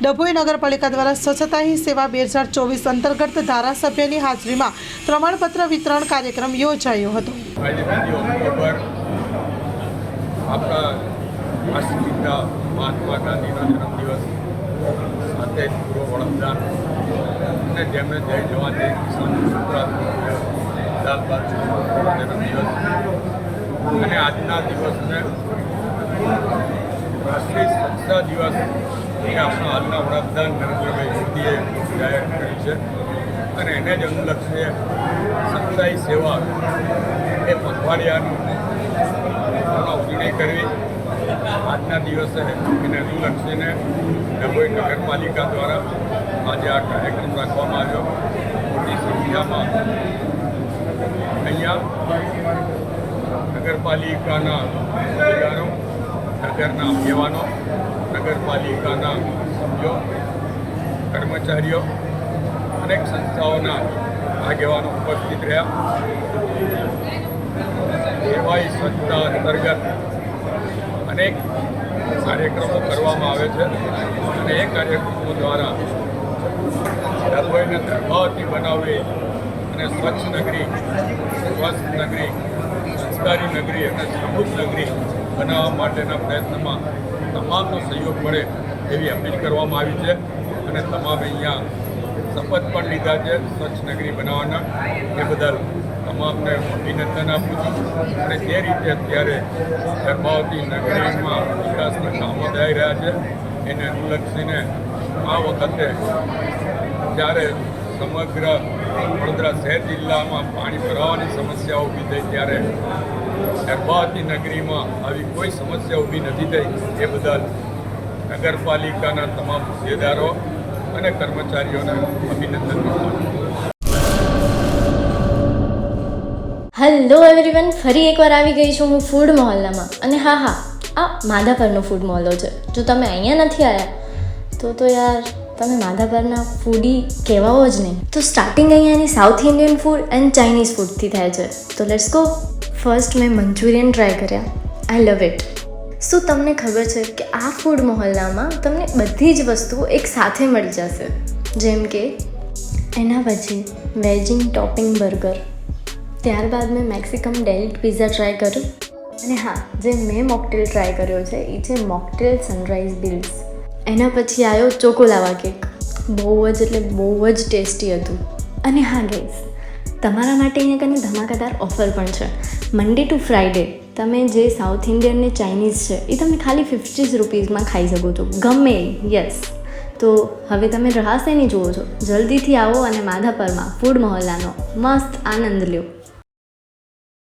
ડભોઈ નગરપાલિકા દ્વારા સ્વચ્છતા હી સેવા બે હજાર ચોવીસ અંતર્ગત ધારાસભ્યની હાજરીમાં પ્રમાણપત્ર વિતરણ કાર્યક્રમ યોજાયો હતો. આપણા મહાત્મા ગાંધીનો જન્મદિવસ સાથે પૂર્વ વડાપ્રધાન અને જેમણે અને આજના દિવસને રાષ્ટ્રીય સ્વચ્છતા દિવસ એ આપણા હાલના વડાપ્રધાન નરેન્દ્રભાઈ મોદીએ જાહેર કરી છે. અને એને જ અનુલક્ષીએ સમુદાય સેવા એ પખવાડિયાનું ઉજવણી કરવી આજના દિવસે એને અનુલક્ષીને ડભોઈ નગરપાલિકા દ્વારા આજે આ કાર્યક્રમ રાખવામાં આવ્યો. મોટી સંખ્યામાં અહીંયા નગરપાલિકાના અધિકારો નગરના આગેવાનો નગરપાલિકાના સભ્યો, કર્મચારીઓ, અનેક સંસ્થાઓના આગેવાનો ઉપસ્થિત રહ્યા. સેવાઈ સ્વચ્છતા અંતર્ગત અનેક કાર્યક્રમો કરવામાં આવે છે અને એ કાર્યક્રમો દ્વારા ડભોઈને ગર્ભાવતી બનાવવી અને સ્વચ્છ નગરી, સ્વસ્થ નગરી સંસ્કારી નગરી અને સમૃદ્ધ નગરી બનાવવા માટેના પ્રયત્નમાં તમામનો સહયોગ મળે એવી અપીલ કરવામાં આવી છે અને તમામ અહીંયા શપથ પણ લીધા છે સ્વચ્છ નગરી બનાવવાના. એ બદલ તમામને અભિનંદન આપું છું. અને તે રીતે અત્યારે ગર્ભાવતી નગરીમાં વિકાસના કામો થઈ રહ્યા છે, એને અનુલક્ષીને આ વખતે જ્યારે સમગ્ર વડોદરા શહેર જિલ્લામાં પાણી ભરાવાની સમસ્યા ઊભી થઈ ત્યારે ગર્ભાવતી નગરીમાં આવી કોઈ સમસ્યા ઊભી નથી થઈ. એ બદલ નગરપાલિકાના તમામ હોદ્દેદારો અને કર્મચારીઓને અભિનંદન હેલો એવરીવન ફરી એકવાર આવી ગઈ છું હું ફૂડ મહોલ્લામાં. અને હા હા, આ માધાપરનો ફૂડ મહોલ્લો છે. જો તમે અહીંયા નથી આવ્યા તો તો યાર તમે માધાપરના ફૂડી કહેવાઓ જ નહીં. તો starting અહીંયાની south Indian food and Chinese ફૂડથી થાય છે. તો લેટ્સ ગો ફર્સ્ટ મેં મંચુરિયન ટ્રાય કર્યા. આઈ લવ ઇટ શું તમને ખબર છે કે આ ફૂડ મહોલ્લામાં તમને બધી જ વસ્તુઓ એક સાથે મળી જશે? જેમ કે એના પછી વેજિંગ ટોપિંગ બર્ગર. ત્યારબાદ મેં મેક્સિકમ ડેલિટ પિઝા ટ્રાય કર્યું. અને હા, જે મેં મોકટેલ ટ્રાય કર્યો છે એ છે મોકટેલ સનરાઈઝ બિલ્સ એના પછી આવ્યો ચોકોલાવા કેક. બહુ જ એટલે બહુ જ ટેસ્ટી હતું. અને હા ગેસ તમારા માટે અહીંયા કને ધમાકાદાર ઓફર પણ છે. મંડે ટુ ફ્રાઈડે તમે જે સાઉથ ઇન્ડિયન ને ચાઇનીઝ છે, એ તમે ખાલી ફિફ્ટીઝ રૂપીઝમાં ખાઈ શકો છો. ગમે યસ તો હવે તમે રાહ શેની જુઓ છો. જલ્દીથી આવો અને માધાપરમાં ફૂડ મહોલ્લાનો, મસ્ત આનંદ લ્યો.